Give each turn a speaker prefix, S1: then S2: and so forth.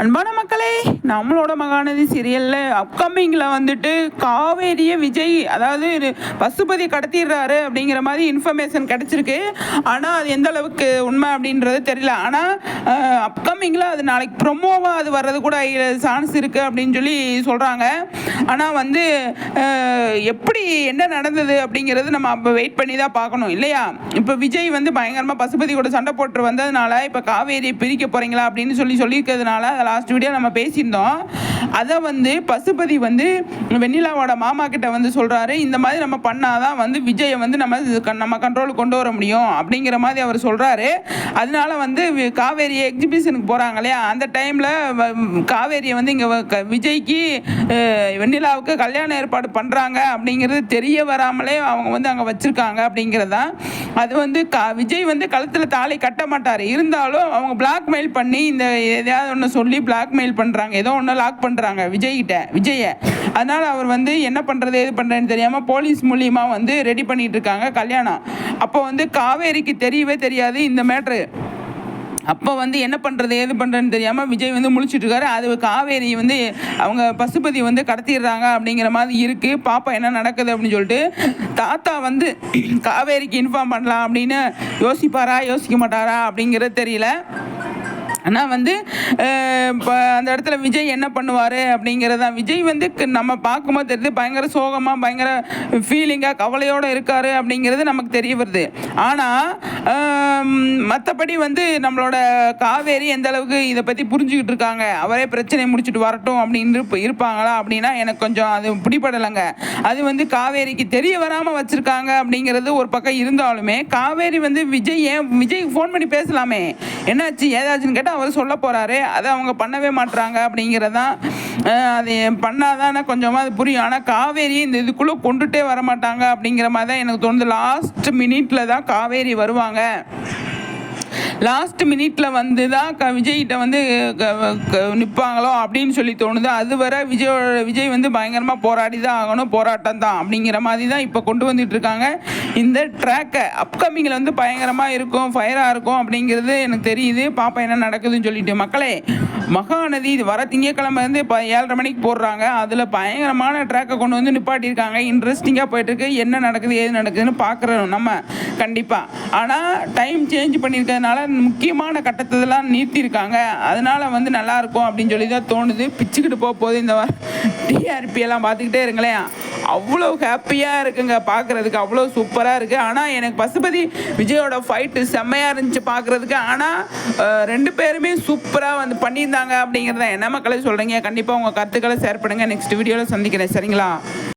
S1: அன்பான மக்களே நம்மளோட மகாநதி சீரியலில் அப்கமிங்கில் வந்துட்டு காவேரியை விஜய் அதாவது பசுபதி கடத்திடுறாரு அப்படிங்கிற மாதிரி இன்ஃபர்மேஷன் கிடச்சிருக்கு. ஆனால் அது எந்த அளவுக்கு உண்மை அப்படின்றது தெரியல. ஆனால் அப்கமிங்கில் அது நாளைக்கு ப்ரொமோவாக அது வர்றது கூட சான்ஸ் இருக்குது அப்படின்னு சொல்லி சொல்கிறாங்க ஆனால் வந்து எப்படி என்ன நடந்தது அப்படிங்கிறது நம்ம அப்போ வெயிட் பண்ணி தான் பார்க்கணும் இல்லையா? இப்போ விஜய் வந்து பயங்கரமாக பசுபதி கூட சண்டை போட்டு வந்ததுனால இப்போ காவேரியை பிரிக்க போகிறீங்களா அப்படின்னு சொல்லி சொல்லியிருக்கிறதுனால லாஸ்ட் வீடியோ நம்ம பேசியிருந்தோம். அதை வந்து பசுபதி வந்து வெண்ணிலாவோட மாமா கிட்ட வந்து சொல்கிறாரு இந்த மாதிரி நம்ம பண்ணாதான் வந்து விஜயை வந்து நம்ம நம்ம கண்ட்ரோலுக்கு கொண்டு வர முடியும் அப்படிங்கிற மாதிரி அவர் சொல்கிறாரு அதனால வந்து காவேரி எக்ஸிபிஷனுக்கு போகிறாங்க இல்லையா? அந்த டைமில் காவேரியை வந்து இங்கே விஜய்க்கு வெண்ணிலாவுக்கு கல்யாண ஏற்பாடு பண்ணுறாங்க அப்படிங்கிறது தெரிய வராமலே அவங்க வந்து அங்கே வச்சுருக்காங்க அப்படிங்கிறதான் அது வந்து க விஜய் வந்து கழுத்தில் தாலி கட்ட மாட்டார். இருந்தாலும் அவங்க பிளாக்மெயில் பண்ணி இந்த எதையாவது ஒன்று சொல்லி பிளாக்மெயில் பண்ணுறாங்க ஏதோ ஒன்று லாக் பண்ணுறாங்க விஜய்கிட்ட விஜயை. அதனால் அவர் வந்து என்ன பண்ணுறது எது பண்ணுறேன்னு தெரியாமல் போலீஸ் மூலியமாக வந்து ரெடி பண்ணிகிட்டு இருக்காங்க கல்யாணம். அப்போ வந்து காவேரிக்கு தெரியவே தெரியாது இந்த மேட்ரு அப்போ வந்து என்ன பண்ணுறது ஏது பண்ணுறதுன்னு தெரியாமல் விஜய் வந்து முழிச்சிட்டு இருக்காரு அது காவேரி வந்து அவங்க பசுபதி வந்து கடத்திடுறாங்க அப்படிங்கிற மாதிரி இருக்குது பாப்பா என்ன நடக்குது அப்படின்னு சொல்லிட்டு தாத்தா வந்து காவேரிக்கு இன்ஃபார்ம் பண்ணலாம் அப்படின்னு யோசிப்பாரா யோசிக்க மாட்டாரா அப்படிங்கிறது தெரியல. ஆனால் வந்து இப்போ அந்த இடத்துல விஜய் என்ன பண்ணுவார் அப்படிங்கிறதா விஜய் வந்து க- நம்ம பார்க்கும்போது தெரியுது பயங்கர சோகமாக பயங்கர ஃபீலிங்காக கவலையோடு இருக்காரு அப்படிங்கிறது நமக்கு தெரிய வருது. ஆனால் மற்றபடி வந்து நம்மளோட காவேரி எந்த அளவுக்கு இதை பற்றி புரிஞ்சுக்கிட்டு இருக்காங்க அவரே பிரச்சனையை முடிச்சுட்டு வரட்டும் அப்படின்னு இருப்பாங்களா அப்படின்னா எனக்கு கொஞ்சம் அது பிடிபடலைங்க. அது வந்து காவேரிக்கு தெரிய வராமல் வச்சுருக்காங்க அப்படிங்கிறது ஒரு பக்கம் இருந்தாலுமே காவேரி வந்து விஜய் ஏன் விஜய் ஃபோன் பண்ணி பேசலாமே. என்னாச்சு ஏதாச்சுன்னு கேட்டால் அவர் சொல்ல போகிறாரு அதை அவங்க பண்ணவே மாட்றாங்க அப்படிங்கிறதான் அது பண்ணால் தானே கொஞ்சமாக அது புரியும். ஆனால் காவேரி இந்த இதுக்குள்ளே கொண்டுட்டே வர மாட்டாங்க அப்படிங்கிற மாதிரி தான் எனக்கு தோணுது. லாஸ்ட் மினிட்ல தான் காவேரி வருவாங்க. லாஸ்ட் மினிட்ல வந்து தான் க விஜய்கிட்ட வந்து நிற்பாங்களோ அப்படின்னு சொல்லி தோணுது. அது வரை விஜயோட விஜய் வந்து பயங்கரமாக போராடி தான் ஆகணும் போராட்டம் தான் அப்படிங்கிற மாதிரி தான் இப்போ கொண்டு வந்துட்டு இருக்காங்க இந்த ட்ராக்கை அப்கமிங்கில் வந்து பயங்கரமாக இருக்கும் ஃபயராக இருக்கும் அப்படிங்கிறது எனக்கு தெரியுது. பாப்பா என்ன நடக்குதுன்னு சொல்லிட்டு. மக்களே மகாநதி இது வர திங்கக்கிழமை வந்து இப்போ ஏழரை மணிக்கு போடுறாங்க. அதில் பயங்கரமான ட்ராக்கை கொண்டு வந்து நிப்பாட்டியிருக்காங்க. இன்ட்ரெஸ்டிங்காக போயிட்டுருக்கு. என்ன நடக்குது ஏது நடக்குதுன்னு பார்க்குறோம் நம்ம கண்டிப்பாக ஆனால் டைம் சேஞ்ச் பண்ணியிருக்கிறதுனால முக்கியமான கட்டத்தெல்லாம் நிறுத்தியிருக்காங்க. அதனால வந்து நல்லா இருக்கும் அப்படின்னு சொல்லி தான் தோணுது. பிச்சுக்கிட்டு போக போகுது இந்த டிஆர்பி எல்லாம் பார்த்துக்கிட்டே இருங்களேன். அவ்வளோ ஹாப்பியாக இருக்குங்க பார்க்குறதுக்கு. அவ்வளோ சூப்பராக இருக்குது ஆனால் எனக்கு பசுபதி விஜயோட ஃபைட்டு செம்மையாக இருந்துச்சு பார்க்குறதுக்கு. ஆனால் ரெண்டு பேருமே சூப்பராக வந்து பண்ணியிருந்தாங்க அப்படிங்கிறத என்ன மக்களை சொல்கிறீங்க கண்டிப்பாக உங்கள் கருத்துக்களை ஷேர் பண்ணுங்கள் நெக்ஸ்ட் வீடியோவில் சந்திக்கிறேன். சரிங்களா?